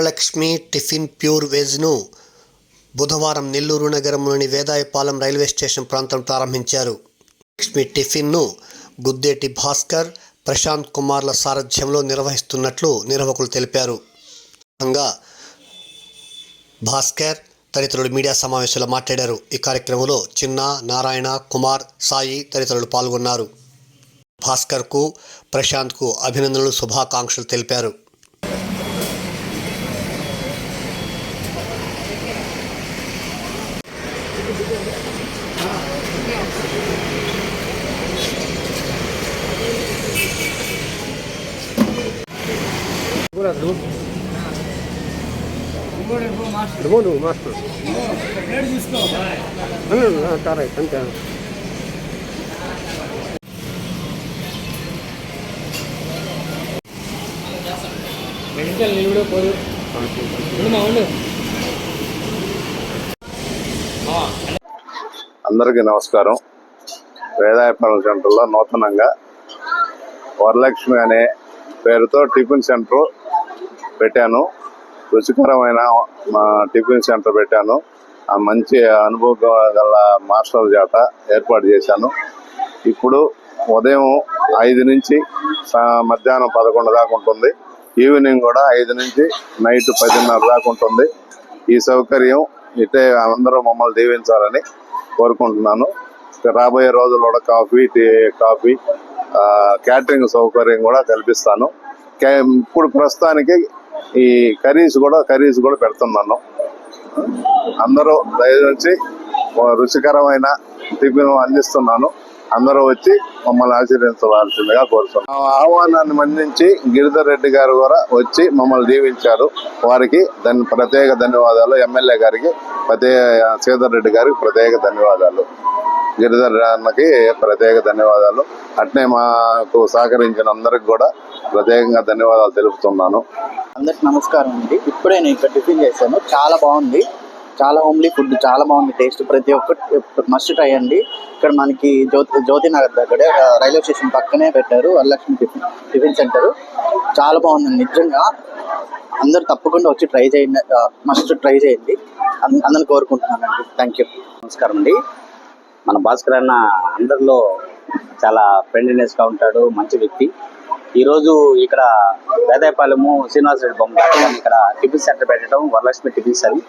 Lakshmi tiffin pure వెజ్ను బుధవారం నెల్లూరు నగరంలోని Vedayapalem railway station ప్రాంతం ప్రారంభించారు. లక్ష్మి టిఫిన్ను గుద్దేటి భాస్కర్ ప్రశాంత్ కుమార్ల సారథ్యంలో నిర్వహిస్తున్నట్లు నిర్వాహకులు తెలిపారు. భాస్కర్ తదితరులు మీడియా సమావేశంలో మాట్లాడారు. ఈ కార్యక్రమంలో చిన్న నారాయణ కుమార్ సాయి తదితరులు పాల్గొన్నారు. భాస్కర్కు ప్రశాంత్కు అభినందనలు శుభాకాంక్షలు తెలిపారు. నువ్వు నువ్వు మాస్టర్ తారా అంతే మెడికల్ నిలబడిపోదు ఉండు మా ఉండు అందరికీ నమస్కారం. వేదాయపాలెం సెంటర్లో నూతనంగా వరలక్ష్మి అనే పేరుతో టిఫిన్ సెంటర్ పెట్టాను. రుచికరమైన టిఫిన్ సెంటర్ పెట్టాను. ఆ మంచి అనుభవం గల మాస్టర్ల చేత ఏర్పాటు చేశాను. ఇప్పుడు ఉదయం ఐదు నుంచి మధ్యాహ్నం పదకొండు దాకా ఉంటుంది. ఈవినింగ్ కూడా ఐదు నుంచి నైట్ పదిన్నర దాకా ఉంటుంది. ఈ సౌకర్యం ఇటే అందరూ మమ్మల్ని దీవించాలని కోరుకుంటున్నాను. రాబోయే రోజుల్లో కూడా కాఫీ టీ కాఫీ క్యాటరింగ్ సౌకర్యం కూడా కల్పిస్తాను. ఇప్పుడు ప్రస్తుతానికి ఈ కర్రీస్ కూడా కర్రీస్ కూడా పెడుతున్నాను. అందరూ దయచేసి రుచికరమైన టిఫిన్ అందిస్తున్నాను. అందరూ వచ్చి మమ్మల్ని ఆశీర్వించవలసిందిగా కోరుతున్నాను ఆహ్వానాన్ని మన్నించి గిరిధర్ రెడ్డి గారు కూడా వచ్చి మమ్మల్ని దీవించారు. వారికి దాని ప్రత్యేక ధన్యవాదాలు. ఎమ్మెల్యే గారికి ప్రత్యేక శ్రీధర్ రెడ్డి గారికి ప్రత్యేక ధన్యవాదాలు. గిరిధర్ అన్నకి ప్రత్యేక ధన్యవాదాలు. అట్నే మాకు సహకరించిన అందరికి కూడా ప్రత్యేకంగా ధన్యవాదాలు తెలుపుతున్నాను. అందరికి నమస్కారం అండి. ఇప్పుడే నేను ఇక్కడ టిఫిన్ చేశాను. చాలా బాగుంది. చాలా హోమ్లీ ఫుడ్ చాలా బాగుంది. టేస్ట్ ప్రతి ఒక్కటి మస్ట్ ట్రై అండి. ఇక్కడ మనకి జ్యోతి జ్యోతి నగర్ దగ్గరే రైల్వే స్టేషన్ పక్కనే పెట్టారు వరలక్ష్మి టిఫిన్ టిఫిన్ సెంటర్. చాలా బాగుంది నిజంగా. అందరూ తప్పకుండా వచ్చి ట్రై చేయండి మస్ట్ ట్రై చేయండి. అందరిని కోరుకుంటున్నానండి. థ్యాంక్ యూ నమస్కారం అండి. మన భాస్కర్ అన్న అందరిలో చాలా ఫ్రెండ్లీనెస్గా ఉంటాడు మంచి వ్యక్తి. ఈరోజు ఇక్కడ వేదాయపాలెము శ్రీనివాస రెడ్డి బొమ్మ ఇక్కడ టిఫిన్ సెంటర్ పెట్టడం వరలక్ష్మి టిఫిన్స్ అని.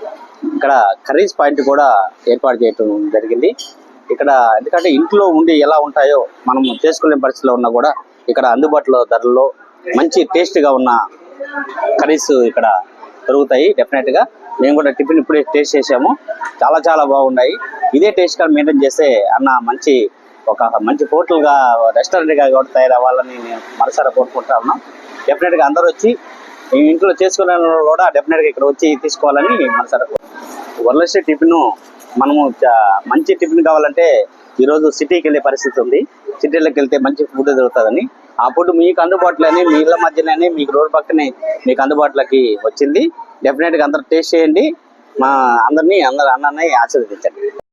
ఇక్కడ కర్రీస్ పాయింట్ కూడా ఏర్పాటు చేయడం జరిగింది. ఇక్కడ ఎందుకంటే ఇంట్లో ఉండి ఎలా ఉంటాయో మనం చేసుకునే పరిస్థితిలో ఉన్నా కూడా ఇక్కడ అందుబాటులో ధరల్లో మంచి టేస్ట్గా ఉన్న కర్రీస్ ఇక్కడ దొరుకుతాయి డెఫినెట్గా. మేము కూడా టిఫిన్ ఇప్పుడే టేస్ట్ చేసాము. చాలా చాలా బాగున్నాయి. ఇదే టేస్ట్గా మెయింటైన్ చేస్తే అన్న మంచి ఒక మంచి హోటల్గా రెస్టారెంట్గా కూడా తయారవ్వాలని నేను మనసారా కోరుకుంటా ఉన్నాం. డెఫినెట్గా అందరూ వచ్చి ఇంట్లో చేసుకునే వాళ్ళు కూడా డెఫినెట్గా ఇక్కడ వచ్చి తీసుకోవాలని మనసారా కోరుకుంటున్నాం. వరలక్ష్మి టిఫిన్ మనము మంచి టిఫిన్ కావాలంటే ఈరోజు సిటీకి వెళ్ళే పరిస్థితి ఉంది. సిటీలోకి వెళ్తే మంచి ఫుడ్ దొరుకుతుందని. ఆ ఫుడ్ మీకు అందుబాటులోనే మీ ఇళ్ళ మధ్యలోనే మీకు రోడ్ పక్కనే మీకు అందుబాటులోకి వచ్చింది. డెఫినెట్గా అందరు టేస్ట్ చేయండి. మా అందరినీ అందరు అన్నని ఆశీర్వదించండి.